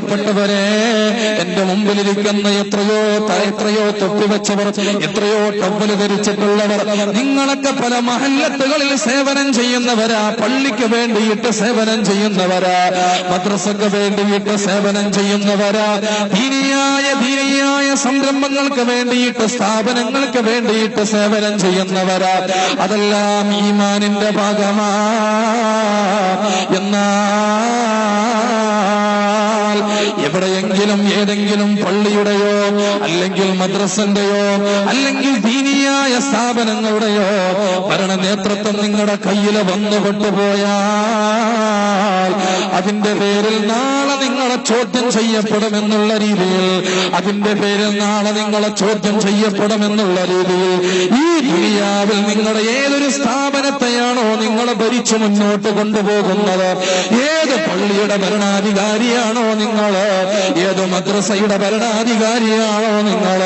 പ്രിയപ്പെട്ടവരെ എന്റെ മുമ്പിലിരിക്കുന്ന എത്രയോ എത്രയോ തൊപ്പിവെച്ചവർ എത്രയോ ടൊപ്പൽ ധരിച്ചിട്ടുള്ളവർ നിങ്ങളൊക്കെ പല മഹല്ലത്തുകളിൽ സേവനം ചെയ്യുന്നവരാ പള്ളിക്ക് വേണ്ടിയിട്ട് സേവനം ചെയ്യുന്നവരാ മദ്രസക്ക് വേണ്ടിയിട്ട് സേവനം ചെയ്യുന്നവരാ ധീനിയായ ദീനിയായ സംരംഭങ്ങൾക്ക് വേണ്ടിയിട്ട് സ്ഥാപനങ്ങൾക്ക് വേണ്ടിയിട്ട് സേവനം ചെയ്യുന്നവരാ. അതെല്ലാം ഈമാനിന്റെ ഭാഗമാ. എന്നാൽ മദ്രസന്റെയോ അല്ലെങ്കിൽ ദീനിയായ സ്ഥാപനങ്ങളുടെയോ ഭരണ നേതൃത്വം നിങ്ങളുടെ കയ്യിൽ വന്നുപെട്ടുപോയാൽ അതിന്റെ പേരിൽ നാളെ നിങ്ങളെ ചോദ്യം ചെയ്യപ്പെടുമെന്നുള്ള രീതിയിൽ അതിന്റെ പേരിൽ നാളെ നിങ്ങളെ ചോദ്യം ചെയ്യപ്പെടുമെന്നുള്ള രീതിയിൽ ഈ ദുനിയാവിൽ നിങ്ങളുടെ ഏതൊരു സ്ഥാപനത്തെയാണോ നിങ്ങളെ ഭരിച്ചു മുന്നോട്ട് കൊണ്ടുപോകുന്നത്? ഏത് പള്ളിയുടെ ഭരണാധികാരിയാണോ നിങ്ങൾ? ഏത് മദ്രസയുടെ ഭരണാധികാരിയാണോ നിങ്ങൾ?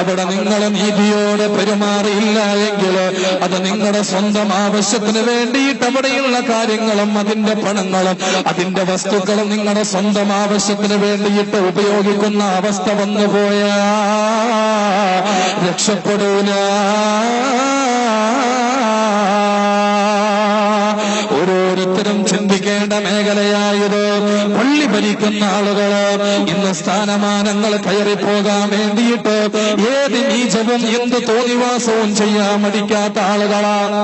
അവിടെ നിങ്ങൾ നീതിയോടെ പെരുമാറിയില്ല എങ്കിൽ അത് നിങ്ങളുടെ സ്വന്തം ആവശ്യത്തിന് വേണ്ടിയിട്ട് അവിടെയുള്ള കാര്യങ്ങളും അതിന്റെ പണങ്ങളും അതിന്റെ വസ്തുക്കളും നിങ്ങളുടെ സ്വന്തം ആവശ്യത്തിന് വേണ്ടിയിട്ട് ഉപയോഗിക്കുന്ന അവസ്ഥ വന്നു പോയാ ഭരിക്കുന്ന ആളുകൾ ഇന്ന് സ്ഥാനമാനങ്ങൾ കയറിപ്പോകാൻ വേണ്ടിയിട്ട് ഏത് നീചവും എന്ത് തോന്നിവാസവും ചെയ്യാൻ മടിക്കാത്ത ആളുകളാണ്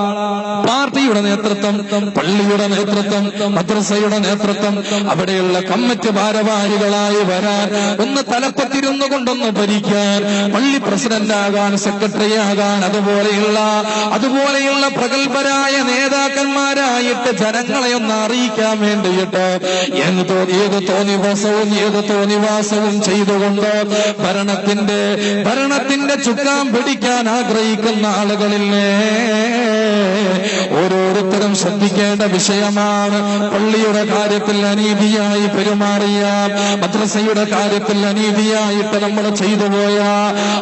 പാർട്ടിയുടെ നേതൃത്വം പള്ളിയുടെ നേതൃത്വം മദ്രസയുടെ നേതൃത്വം അവിടെയുള്ള കമ്മിറ്റി ഭാരവാഹികളായി വരാൻ ഒന്ന് തലപ്പത്തിരുന്നു കൊണ്ടൊന്ന് ഭരിക്കാൻ പള്ളി പ്രസിഡന്റാകാൻ സെക്രട്ടറി ആകാൻ അതുപോലെയുള്ള അതുപോലെയുള്ള പ്രഗത്ഭരായ നേതാക്കന്മാരായിട്ട് ജനങ്ങളെ ഒന്ന് അറിയിക്കാൻ വേണ്ടിയിട്ട് എന്ത് തോ- ഏത് തോന്നിവാസവും ഏത് തോന്നിവാസവും ചെയ്തുകൊണ്ട് ഭരണത്തിന്റെ ഭരണത്തിന്റെ ചുക്കാൻ പിടിക്കാൻ ആഗ്രഹിക്കുന്ന ആളുകളില്ലേ ഓരോരുത്തരും ശ്രദ്ധിക്കേണ്ട വിഷയമാണ്. പള്ളിയുടെ കാര്യത്തിൽ അനീതിയായി പെരുമാറിയ മദ്രസയുടെ കാര്യത്തിൽ അനീതിയായിട്ട് നമ്മൾ ചെയ്തുപോയ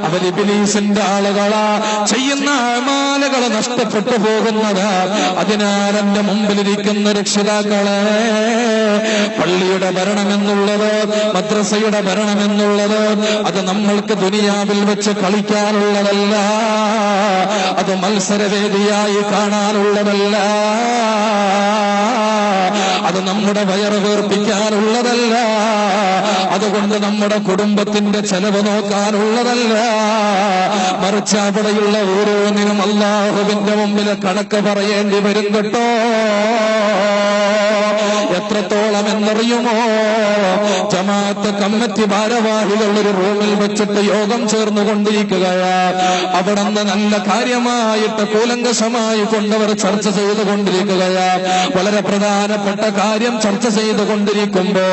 അവർ ബിലീസിന്റെ ആളുകളാ. ചെയ്യുന്ന മാലകൾ നഷ്ടപ്പെട്ടു പോകുന്നത്. അതിനാരന്റെ മുമ്പിലിരിക്കുന്ന രക്ഷിതാക്കളെ പള്ളിയുടെ ഭരണമെന്നുള്ളത് മദ്രസയുടെ ഭരണമെന്നുള്ളത് അത് നമ്മൾക്ക് ദുനിയാവിൽ വെച്ച് കളിക്കാനുള്ളതല്ല. അത് മത്സരവേദിയായി കാണാനുള്ളതല്ല. അത് നമ്മുടെ വയറ് വീർപ്പിക്കാനുള്ളതല്ല. അതുകൊണ്ട് നമ്മുടെ കുടുംബത്തിന്റെ ചെലവ് നോക്കാനുള്ളതല്ല. മറിച്ച് അവിടെയുള്ള ഓരോന്നിനും അള്ളാഹുവിന്റെ മുമ്പിൽ കണക്ക് പറയേണ്ടി വരും കേട്ടോ. എത്രത്തോളം എന്നറിയുമോ? ജമാഅത്ത് കമ്മിറ്റി ഭാരവാഹികൾ ഒരു റൂമിൽ വെച്ചിട്ട് യോഗം ചേർന്നു കൊണ്ടിരിക്കുകയാണ് അവിടെ നല്ല കാര്യമായിട്ട് കൂലങ്കഷമായി കൊണ്ടവർ ചർച്ച ചെയ്തുകൊണ്ടിരിക്കുകയാ വളരെ പ്രധാനപ്പെട്ട കാര്യം ചർച്ച ചെയ്തുകൊണ്ടിരിക്കുമ്പോ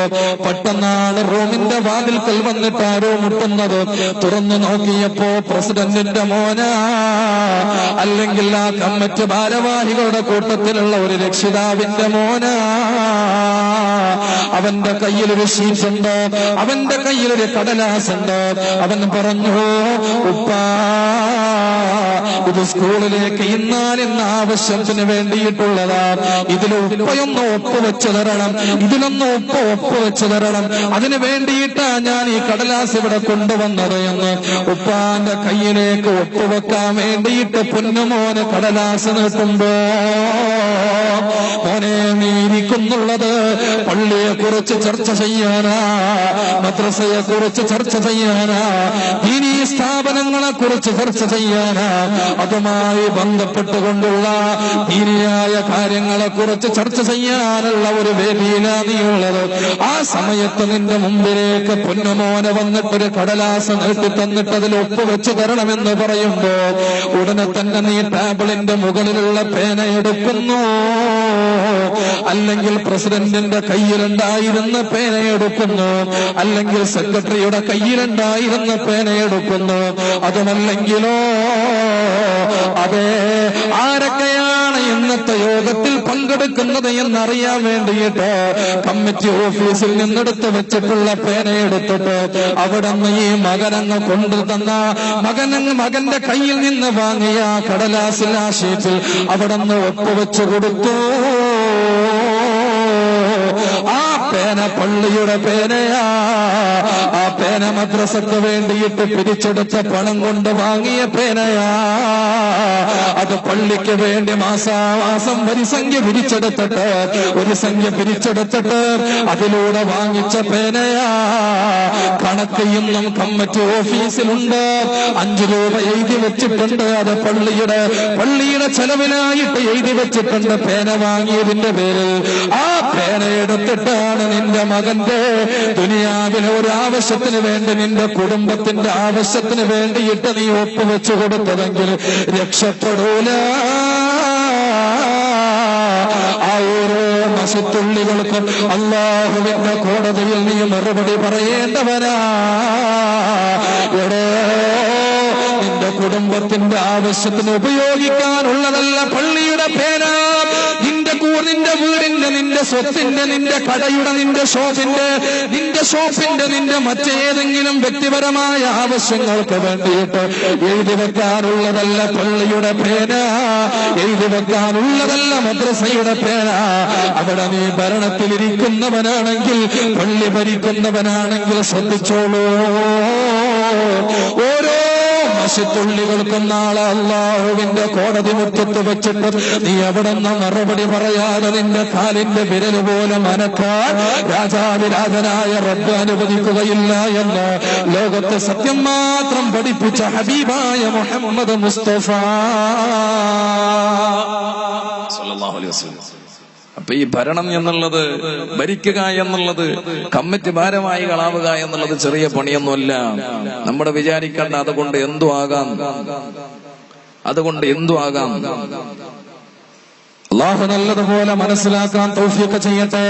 പെട്ടെന്നാണ് റൂമിന്റെ വാതിൽക്കൽ വന്നിട്ട് ആരോ മുട്ടുന്നത്. തുറന്നു നോക്കിയപ്പോ പ്രസിഡന്റിന്റെ മോന. അല്ലെങ്കിൽ ആ കമ്മിറ്റി ഭാരവാഹികളുടെ കൂട്ടത്തിലുള്ള ഒരു രക്ഷിതാവിന്റെ മോന. അവന്റെ കയ്യിലൊരു ഷീറ്റുണ്ട് അവന്റെ കയ്യിലൊരു കടലാസുണ്ട്? അവൻ പറഞ്ഞു ഉപ്പാ ഇത് സ്കൂളിലേക്ക് ഇന്നാലെന്ന ആവശ്യത്തിന് വേണ്ടിയിട്ടുള്ളതാ. ഇതിൽ ഉപ്പയൊന്ന് ഒപ്പ് വെച്ച് തരണം. ഇതിലൊന്ന് ഉപ്പ് ഒപ്പ് വെച്ച് തരണം. അതിന് വേണ്ടിയിട്ടാ ഞാൻ ഈ കടലാസ് ഇവിടെ കൊണ്ടുവന്നത് എന്ന്. ഉപ്പാന്റെ കയ്യിലേക്ക് ഒപ്പുവെക്കാൻ വേണ്ടിയിട്ട് പൊന്നുമോന് കടലാസ് നീട്ടുമ്പോ മോനെ കുറിച്ച് ചർച്ച ചെയ്യാനാ. മദ്രസയെ കുറിച്ച് ചർച്ച ചെയ്യാനാ. ഇനി സ്ഥാപനങ്ങളെ കുറിച്ച് ചർച്ച ചെയ്യാനാ. അതുമായി ബന്ധപ്പെട്ടുകൊണ്ടുള്ള ഇനിയായ കാര്യങ്ങളെ കുറിച്ച് ചർച്ച ചെയ്യാനുള്ള ഒരു വേദിയിലാ നീയുള്ളത് ആ സമയത്ത് നിന്റെ മുമ്പിലേക്ക് പൊന്നുമോനെ വന്നിട്ടൊരു കടലാസ് നീട്ടി തന്നിട്ട് അതിൽ ഒപ്പുവെച്ച് തരണമെന്ന് പറയുമ്പോ ഉടനെ തന്നെ നീ ടേബിളിന്റെ മുകളിലുള്ള പേന എടുക്കുന്നു. അല്ലെങ്കിൽ പ്രസിഡന്റിന്റെ കയ്യിലുണ്ടായിരുന്ന പേന എടുക്കുന്നു അല്ലെങ്കിൽ സെക്രട്ടറിയുടെ കയ്യിലുണ്ടായിരുന്ന പേനയെടുക്കുന്നു. അതുമല്ലെങ്കിലോ അതെ ആരൊക്കെയാണ് ഇന്നത്തെ യോഗത്തിൽ പങ്കെടുക്കുന്നത് എന്നറിയാൻ വേണ്ടിയിട്ട് കമ്മിറ്റി ഓഫീസിൽ നിന്നെടുത്ത് വെച്ചിട്ടുള്ള പേന എടുത്തിട്ട് അവിടെ നിന്ന് ഈ മകനങ്ങ് കൊണ്ടു തന്ന മകനങ്ങ് മകന്റെ കയ്യിൽ നിന്ന് വാങ്ങിയ ഷീറ്റിൽ അവിടെ നിന്ന് ഒപ്പുവെച്ചു കൊടുത്തു. പേന പള്ളിയുടെ പേനയാ. ആ പേന മദ്രസക്ക് വേണ്ടിയിട്ട് പിരിച്ചെടുത്ത പണം കൊണ്ട് വാങ്ങിയ പേനയാ. അത് പള്ളിക്ക് വേണ്ടി മാസാമാസം ഒരു സംഖ്യ പിരിച്ചെടുത്തിട്ട് ഒരു സംഖ്യ പിരിച്ചെടുത്തിട്ട് അതിലൂടെ വാങ്ങിച്ച പേനയാ. കണക്ക് ഇന്നും കമ്മിറ്റി ഓഫീസിലുണ്ട്. അഞ്ചു രൂപ എഴുതി വെച്ചിട്ടുണ്ട്. അത് പള്ളിയുടെ പള്ളിയുടെ ചെലവിനായിട്ട് എഴുതി വെച്ചിട്ടുണ്ട്. പേന വാങ്ങിയതിന്റെ പേരിൽ ആ പേന എടുത്തിട്ടാണ് നിന്റെ മകന്റെ ദുനിയാവിലെ ഒരു ആവശ്യത്തിന് വേണ്ടി നിന്റെ കുടുംബത്തിന്റെ ആവശ്യത്തിന് വേണ്ടിയിട്ട് നീ ഒപ്പുവെച്ചു കൊടുത്തതെങ്കിൽ രക്ഷപ്പെടൂല. ആ ഓരോ അള്ളാഹുവിന്റെ കോടതിയിൽ നീ മറുപടി പറയേണ്ടവനാ. എടോ നിന്റെ കുടുംബത്തിന്റെ ആവശ്യത്തിന് ഉപയോഗിക്കാനുള്ളതല്ല പള്ളിയുടെ പേന. നിന്റെ സ്വത്തിന്റെ നിന്റെ കടയുടെ നിന്റെ ഷോപ്പിന്റെ നിന്റെ ഷോപ്പിന്റെ നിന്റെ മറ്റേതെങ്കിലും വ്യക്തിപരമായ ആവശ്യങ്ങൾക്ക് വേണ്ടിയിട്ട് എഴുതി വെക്കാനുള്ളതല്ല പള്ളിയുടെ പേന. എഴുതി വെക്കാനുള്ളതല്ല മദ്രസയുടെ പേന. അവിടെ നീ ഭരണത്തിലിരിക്കുന്നവനാണെങ്കിൽ പള്ളി ഭരിക്കുന്നവനാണെങ്കിൽ ശ്രദ്ധിച്ചോളൂ. ഓരോ മശത്തുള്ളികൾക്കും നാളെ അള്ളാഹുവിന്റെ കോടതി മുറ്റത്ത് വെച്ചിട്ട് നീ അവിടെ മറുപടി പറയാതെ നിന്റെ കാലിന്റെ വിരൽ പോലെ മനക്കാൻ രാജാവിരാജനായ റബ്ബ് അനുവദിക്കുകയില്ല എന്ന് ലോകത്തെ സത്യം മാത്രം പഠിപ്പിച്ച ഹബീബായ മുഹമ്മദ് മുസ്തഫ സല്ലല്ലാഹു അലൈഹി വസല്ലം. അപ്പൊ ഈ ഭരണം എന്നുള്ളത് ഭരിക്കുക എന്നുള്ളത് കമ്മിറ്റി ഭാരവാഹികളാവുക എന്നുള്ളത് ചെറിയ പണിയൊന്നുമല്ല. നമ്മുടെ വിചാരിക്കേണ്ട അതുകൊണ്ട് എന്തു ആകാം. അതുകൊണ്ട് എന്തു ആകാം. അള്ളാഹു നല്ലതുപോലെ മനസ്സിലാക്കാൻ തൗഫീഖ് ചെയ്യട്ടെ.